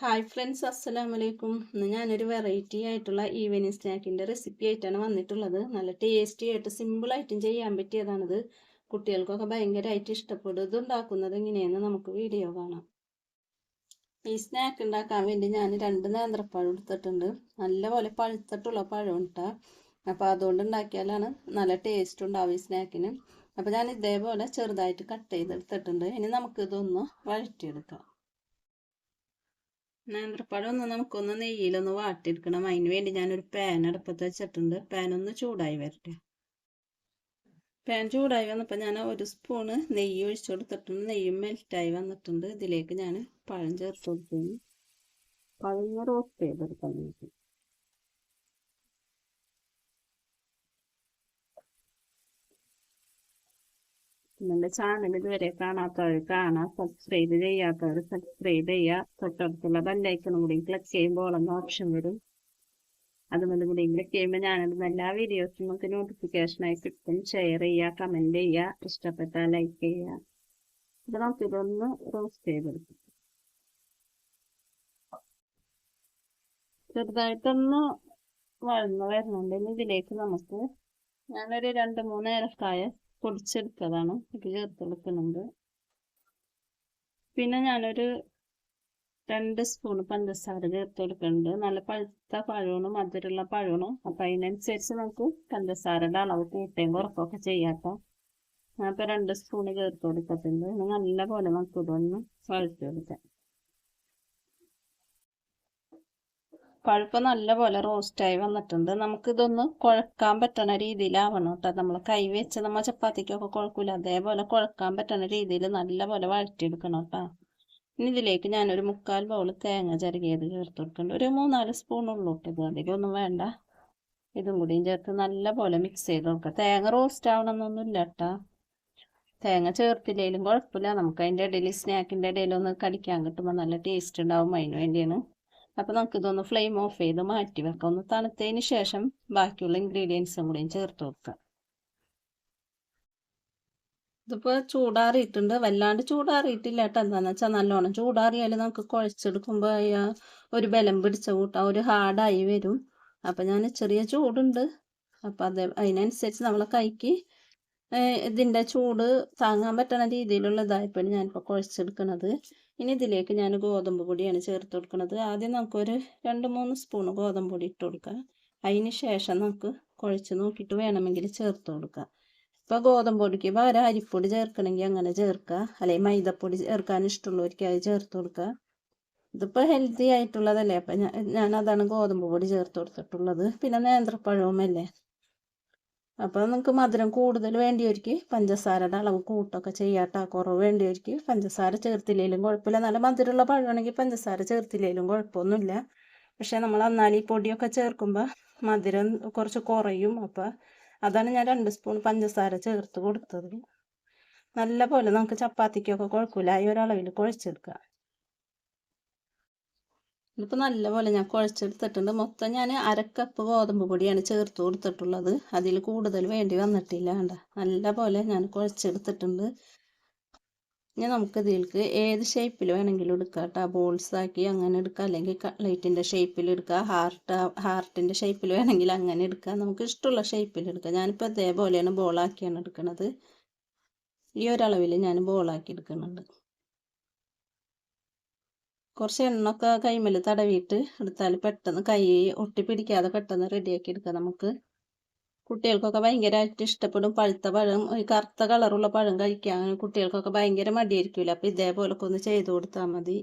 Hi friends അസ്സലാമു അലൈക്കും ഇന്ന് ഞാനൊരു വെറൈറ്റി ആയിട്ടുള്ള ഈവനിങ് സ്നാക്കിന്റെ റെസിപ്പി ആയിട്ടാണ് വന്നിട്ടുള്ളത്. നല്ല ടേസ്റ്റി ആയിട്ട് സിമ്പിളായിട്ടും ചെയ്യാൻ പറ്റിയതാണിത്. കുട്ടികൾക്കൊക്കെ ഭയങ്കരമായിട്ട് ഇഷ്ടപ്പെടും. ഇത് ഉണ്ടാക്കുന്നത് എങ്ങനെയെന്ന് നമുക്ക് വീഡിയോ കാണാം. ഈ സ്നാക്ക് ഉണ്ടാക്കാൻ വേണ്ടി ഞാൻ രണ്ട് നേന്ത്രപ്പഴം എടുത്തിട്ടുണ്ട്. നല്ലപോലെ പഴുത്തിട്ടുള്ള പഴം ഇട്ടാ. അപ്പോൾ അതുകൊണ്ട് ഉണ്ടാക്കിയാലാണ് നല്ല ടേസ്റ്റ് ഉണ്ടാവും ഈ സ്നാക്കിന് അപ്പോൾ ഞാൻ ഇതേപോലെ ചെറുതായിട്ട് കട്ട് ചെയ്തെടുത്തിട്ടുണ്ട്. ഇനി നമുക്കിതൊന്ന് വഴറ്റിയെടുക്കാം. നേന്ത്രപ്പഴം ഒന്ന് നമുക്കൊന്ന് നെയ്യിലൊന്ന് വാട്ടിയെടുക്കണം. അതിന് വേണ്ടി ഞാനൊരു പാൻ അടുപ്പത്ത് വെച്ചിട്ടുണ്ട്. പാൻ ഒന്ന് ചൂടായി വരട്ടെ. പാൻ ചൂടായി വന്നപ്പോൾ ഞാൻ ഒരു സ്പൂണ് നെയ്യ് ഒഴിച്ചു കൊടുത്തിട്ടുണ്ട്. നെയ്യും മെൽറ്റായി വന്നിട്ടുണ്ട്. ഇതിലേക്ക് ഞാൻ പഴം ചേർത്ത് കൊടുക്കുന്നു. പഴം റോസ്റ്റ് ചെയ്തെടുക്കാൻ വേണ്ടി നിങ്ങളുടെ ചാനൽ ഇതുവരെ കാണാത്തവർ കാണാം. സബ്സ്ക്രൈബ് ചെയ്യാത്തവർ സബ്സ്ക്രൈബ് ചെയ്യുക തൊട്ടടുത്തുള്ള ബെല്ലൈക്കണും കൂടി ക്ലിക്ക് ചെയ്യുമ്പോൾ എന്ന ഓപ്ഷൻ വരും. അതുകൊണ്ട് കൂടി ക്ലിക്ക് ചെയ്യുമ്പോൾ ഞാനിടുന്ന എല്ലാ വീഡിയോസും നമുക്ക് നോട്ടിഫിക്കേഷനായി കിട്ടും. ഷെയർ ചെയ്യുക കമന്റ് ചെയ്യുക ഇഷ്ടപ്പെട്ടാൽ ലൈക്ക് ചെയ്യുക. ഇത് നമുക്കിതൊന്ന് റോസ്റ്റ് ചെയ്തെടുക്കും. ചെറുതായിട്ടൊന്ന് വഴന്ന് വരുന്നുണ്ടെങ്കിൽ ഇതിലേക്ക് നമുക്ക് ഞാനൊരു രണ്ട് മൂന്ന് ഏലക്കായ പൊടിച്ചെടുത്തതാണ് ഇത് ചേർത്തെടുക്കുന്നുണ്ട് പിന്നെ ഞാനൊരു രണ്ട് സ്പൂൺ പഞ്ചസാര ചേർത്ത് കൊടുക്കുന്നുണ്ട്. നല്ല പഴുത്ത പഴമാണ് മധുരമുള്ള പഴമാണ് അപ്പം അതിനനുസരിച്ച് നമുക്ക് പഞ്ചസാരയുടെ അളവ് കൂട്ടുകയും കുറക്കുകയൊക്കെ ചെയ്യാട്ടോ ഞാനിപ്പോൾ രണ്ട് സ്പൂൺ ചേർത്ത് കൊടുക്കത്തുണ്ട് നല്ല പോലെ നമുക്ക് ഇതൊന്ന് വഴറ്റി പഴുപ്പ് നല്ലപോലെ റോസ്റ്റായി വന്നിട്ടുണ്ട്. നമുക്കിതൊന്ന് കുഴക്കാൻ പറ്റുന്ന രീതിയിലാവണം കേട്ടോ. നമ്മൾ കൈ വെച്ച് നമ്മൾ ചപ്പാത്തിക്കൊക്കെ കുഴക്കില്ല അതേപോലെ കുഴക്കാൻ പറ്റുന്ന രീതിയിൽ നല്ലപോലെ വഴറ്റിയെടുക്കണം കേട്ടോ. ഇനി ഇതിലേക്ക് ഞാനൊരു മുക്കാൽ ബൗൾ തേങ്ങ ചിരകിയത് ചേർത്ത് കൊടുക്കുന്നുണ്ട് ഒരു മൂന്നാൽ സ്പൂൺ ഉള്ളൂ ഇത്. അധികമൊന്നും വേണ്ട. ഇതും കൂടിയും ചേർത്ത് നല്ലപോലെ മിക്സ് ചെയ്ത് കൊടുക്കുക തേങ്ങ റോസ്റ്റ് ആവണമെന്നൊന്നുമില്ല കേട്ടോ. തേങ്ങ ചേർത്തില്ലെങ്കിലും കുഴപ്പമില്ല. നമുക്ക് അതിന്റെ ഇടയിൽ സ്നാക്കിന്റെ ഇടയിലൊന്ന് കടിക്കാൻ കിട്ടുമ്പോൾ നല്ല ടേസ്റ്റ് ഉണ്ടാവും. അതിന് വേണ്ടിയാണ് അപ്പോൾ നമുക്കിതൊന്ന് ഫ്ലെയിം ഓഫ് ചെയ്ത് മാറ്റി വെക്കാം. ഒന്ന് തണുത്തതിന് ശേഷം ബാക്കിയുള്ള ഇൻഗ്രീഡിയൻസും കൂടിയും ചേർത്ത് വെക്കാം ഇതിപ്പോൾ ചൂടാറിയിട്ടുണ്ട്. വല്ലാണ്ട് ചൂടാറിയിട്ടില്ല കേട്ടോ. എന്താണെന്ന് വെച്ചാൽ നല്ലോണം ചൂടാറിയാൽ നമുക്ക് കുഴച്ചെടുക്കുമ്പോൾ ഒരു ബലം പിടിച്ച കൂട്ടാ ഒരു ഹാർഡായി വരും. അപ്പം ഞാൻ ചെറിയ ചൂടുണ്ട്. അപ്പം അത് അതിനനുസരിച്ച് നമ്മളെ കൈക്ക് ഇതിന്റെ ചൂട് താങ്ങാൻ പറ്റുന്ന രീതിയിലുള്ള ഇതായപ്പോഴാണ് ഞാനിപ്പോൾ കുഴച്ചെടുക്കുന്നത് ഇനി ഇതിലേക്ക് ഞാൻ ഗോതമ്പ് പൊടിയാണ് ചേർത്ത് കൊടുക്കുന്നത്. ആദ്യം നമുക്കൊരു രണ്ട് മൂന്ന് സ്പൂൺ ഗോതമ്പ് പൊടി ഇട്ട് കൊടുക്കാം അതിന് ശേഷം നമുക്ക് കുഴച്ച് നോക്കിയിട്ട് വേണമെങ്കിൽ ചേർത്ത് കൊടുക്കാം ഇപ്പോൾ ഗോതമ്പ് പൊടിക്ക് പകരം അരിപ്പൊടി ചേർക്കണമെങ്കിൽ അങ്ങനെ ചേർക്കുക. അല്ലെങ്കിൽ മൈദപ്പൊടി ചേർക്കാൻ ഇഷ്ടമുള്ളവർക്ക് അത് ചേർത്ത് കൊടുക്കുക. ഇതിപ്പോൾ ഹെൽത്തി ആയിട്ടുള്ളതല്ലേ? അപ്പം ഞാൻ അതാണ് ഗോതമ്പ് പൊടി ചേർത്ത് കൊടുത്തിട്ടുള്ളത്. പിന്നെ നേന്ത്രപ്പഴവും അല്ലേ അപ്പോൾ നിങ്ങൾക്ക് മധുരം കൂടുതൽ വേണ്ടിയവർക്ക് പഞ്ചസാരയുടെ അളവ് കൂട്ടൊക്കെ ചെയ്യാട്ടോ. കുറവ് വേണ്ടിയവർക്ക് പഞ്ചസാര ചേർത്തില്ലെങ്കിലും കുഴപ്പമില്ല. നല്ല മധുരമുള്ള പഴമാണെങ്കിൽ പഞ്ചസാര ചേർത്തില്ലെങ്കിലും കുഴപ്പമൊന്നുമില്ല. പക്ഷേ നമ്മൾ എന്നാൽ ഈ പൊടിയൊക്കെ ചേർക്കുമ്പോൾ മധുരം കുറച്ച് കുറയും. അപ്പോൾ അതാണ് ഞാൻ രണ്ട് സ്പൂൺ പഞ്ചസാര ചേർത്ത് കൊടുത്തത്. നല്ല പോലെ നമുക്ക് ചപ്പാത്തിക്കൊക്കെ കുഴപ്പമില്ല. ഈ ഒരളവിൽ കുഴച്ചെടുക്കുക. ഇതിപ്പോൾ നല്ലപോലെ ഞാൻ കുഴച്ചെടുത്തിട്ടുണ്ട്. മൊത്തം ഞാൻ അരക്കപ്പ് ഗോതമ്പ് പൊടിയാണ് ചേർത്ത് കൊടുത്തിട്ടുള്ളത്. അതിൽ കൂടുതൽ വേണ്ടി വന്നിട്ടില്ല കണ്ട. നല്ലപോലെ ഞാൻ കുഴച്ചെടുത്തിട്ടുണ്ട്. ഇനി നമുക്ക് ഇതിലേക്ക് ഏത് ഷേപ്പിൽ വേണമെങ്കിലും എടുക്കാം കേട്ടോ. ബോൾസ് ആക്കി അങ്ങനെ എടുക്കാം. അല്ലെങ്കിൽ കട്ട്ലൈറ്റിന്റെ ഷേപ്പിൽ എടുക്കുക ഹാർട്ട് ഹാർട്ടിന്റെ ഷേപ്പിൽ വേണമെങ്കിൽ അങ്ങനെ എടുക്കാം. നമുക്ക് ഇഷ്ടമുള്ള ഷേപ്പിൽ എടുക്കാം. ഞാനിപ്പോൾ അതേപോലെയാണ് ബോളാക്കിയാണ് എടുക്കുന്നത് ഈ ഒരളവിൽ ഞാൻ ബോളാക്കി എടുക്കുന്നുണ്ട്. കുറച്ച് എണ്ണൊക്കെ കൈമൽ തടവിയിട്ട് എടുത്താൽ പെട്ടെന്ന് കൈ ഒട്ടിപ്പിടിക്കാതെ പെട്ടെന്ന് റെഡിയാക്കി എടുക്കാം നമുക്ക്. കുട്ടികൾക്കൊക്കെ ഭയങ്കരമായിട്ട് ഇഷ്ടപ്പെടും. പഴുത്ത പഴം ഈ കറുത്ത കളറുള്ള പഴം കഴിക്കാൻ കുട്ടികൾക്കൊക്കെ ഭയങ്കര മടിയായിരിക്കില്ല അപ്പോൾ ഇതേപോലൊക്കെ ഒന്ന് ചെയ്ത് കൊടുത്താൽ മതി.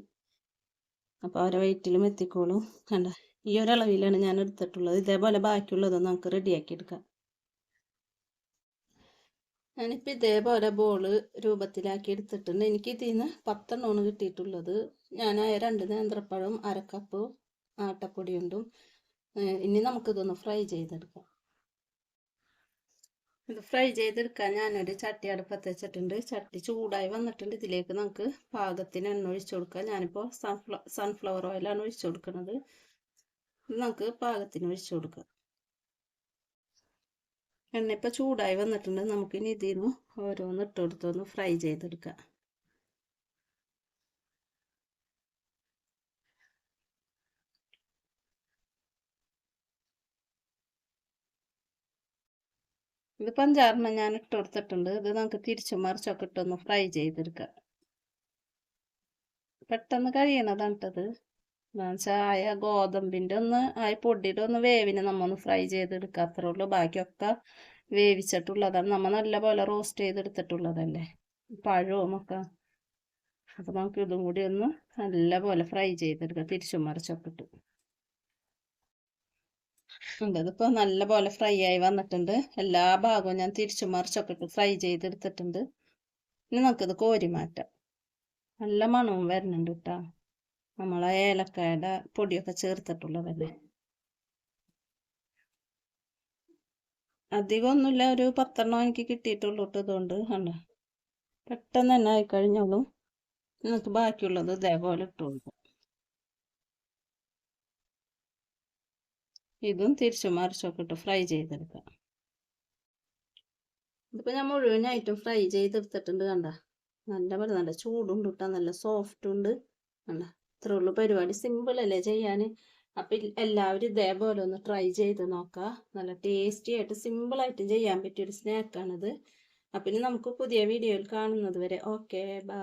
അപ്പോൾ അവരെ വയറ്റിലും എത്തിക്കോളും. കണ്ട? ഈ ഒരളവിലാണ് ഞാൻ എടുത്തിട്ടുള്ളത്. ഇതേപോലെ ബാക്കിയുള്ളതും നമുക്ക് റെഡിയാക്കി എടുക്കാം. ഞാനിപ്പോൾ ഇതേപോലെ ബോൾ രൂപത്തിലാക്കി എടുത്തിട്ടുണ്ട്. എനിക്ക് ഇതിൽ നിന്ന് പത്തെണ്ണമാണ് കിട്ടിയിട്ടുള്ളത്. ഞാൻ രണ്ട് നേന്ത്രപ്പഴം കപ്പ് ആട്ടപ്പൊടിയുണ്ടും. ഇനി നമുക്കിതൊന്ന് ഫ്രൈ ചെയ്തെടുക്കാം. ഇത് ഫ്രൈ ചെയ്തെടുക്കാൻ ഞാനൊരു ചട്ടി അടുപ്പത്ത് വെച്ചിട്ടുണ്ട്. ചട്ടി ചൂടായി വന്നിട്ടുണ്ട്. ഇതിലേക്ക് നമുക്ക് പാകത്തിന് എണ്ണ ഒഴിച്ചു കൊടുക്കാം. ഞാനിപ്പോൾ സൺഫ്ല സൺഫ്ലവർ ഓയിലാണ് ഒഴിച്ചു കൊടുക്കുന്നത്. നമുക്ക് പാകത്തിന് ഒഴിച്ചു കൊടുക്കാം. എണ്ണ ഇപ്പോൾ ചൂടായി വന്നിട്ടുണ്ട്. നമുക്കിനി ഇതിൽ നിന്ന് ഓരോന്ന് ഇട്ട് കൊടുത്തൊന്ന് ഫ്രൈ ചെയ്തെടുക്കാം. ഇത് പഞ്ചാറിന് ഞാൻ ഇട്ട് കൊടുത്തിട്ടുണ്ട് ഇത് നമുക്ക് തിരിച്ചും മറിച്ചൊക്കെ ഇട്ടൊന്ന് ഫ്രൈ ചെയ്തെടുക്കാം. പെട്ടെന്ന് കഴിയണതാണ് കേട്ടത് ചായ ഗോതമ്പിന്റെ ഒന്ന് ആ പൊടിയുടെ ഒന്ന് വേവിനെ നമ്മ ഒന്ന് ഫ്രൈ ചെയ്തെടുക്കുക അത്രേ ഉള്ളൂ. ബാക്കിയൊക്കെ വേവിച്ചിട്ടുള്ളതാണ്. നമ്മൾ നല്ല പോലെ റോസ്റ്റ് ചെയ്തെടുത്തിട്ടുള്ളതല്ലേ? പഴവും ഒക്കെ. അപ്പം നമുക്ക് ഇതും കൂടി ഒന്ന് നല്ല പോലെ ഫ്രൈ ചെയ്തെടുക്കാം. തിരിച്ചും മറിച്ചൊക്കെ ഇട്ട്. ഉണ്ട് ഇതിപ്പോൾ നല്ല പോലെ ഫ്രൈ ആയി വന്നിട്ടുണ്ട്. എല്ലാ ഭാഗവും ഞാൻ തിരിച്ചു മറിച്ചൊക്കെ ഫ്രൈ ചെയ്തെടുത്തിട്ടുണ്ട്. ഇനി നമുക്കിത് കോരി മാറ്റാം. നല്ല മണവും വരുന്നുണ്ട് കേട്ടോ. നമ്മളെ ഏലക്കായുടെ പൊടിയൊക്കെ ചേർത്തിട്ടുള്ളതല്ലേ അധികമൊന്നുമില്ല ഒരു പത്തെണ്ണം എനിക്ക് കിട്ടിയിട്ടുള്ളൂ കേട്ടോ ഇതുകൊണ്ട്. കണ്ട? പെട്ടെന്ന് തന്നെ ആയിക്കഴിഞ്ഞോളും. നമുക്ക് ബാക്കിയുള്ളത് ഇതേപോലെ ഇട്ട് ഇതും തിരിച്ചു മറിച്ചൊക്കെ ഇട്ട് ഫ്രൈ ചെയ്തെടുക്കാം ഇതിപ്പോൾ ഞാൻ മുഴുവനായിട്ടും ഫ്രൈ ചെയ്തെടുത്തിട്ടുണ്ട് കണ്ട. നല്ല പോലെ നല്ല ചൂടുണ്ട് കിട്ടാൻ നല്ല സോഫ്റ്റ് ഉണ്ട് കണ്ട. ഇത്രേ ഉള്ളൂ പരിപാടി. സിമ്പിൾ അല്ലേ ചെയ്യാൻ അപ്പം എല്ലാവരും ഇതേപോലെ ഒന്ന് ട്രൈ ചെയ്ത് നോക്കുക നല്ല ടേസ്റ്റി ആയിട്ട് സിമ്പിളായിട്ട് ചെയ്യാൻ പറ്റിയൊരു സ്നാക്കാണിത് അപ്പം ഇനി നമുക്ക് പുതിയ വീഡിയോയിൽ കാണുന്നത് വരെ. Okay bye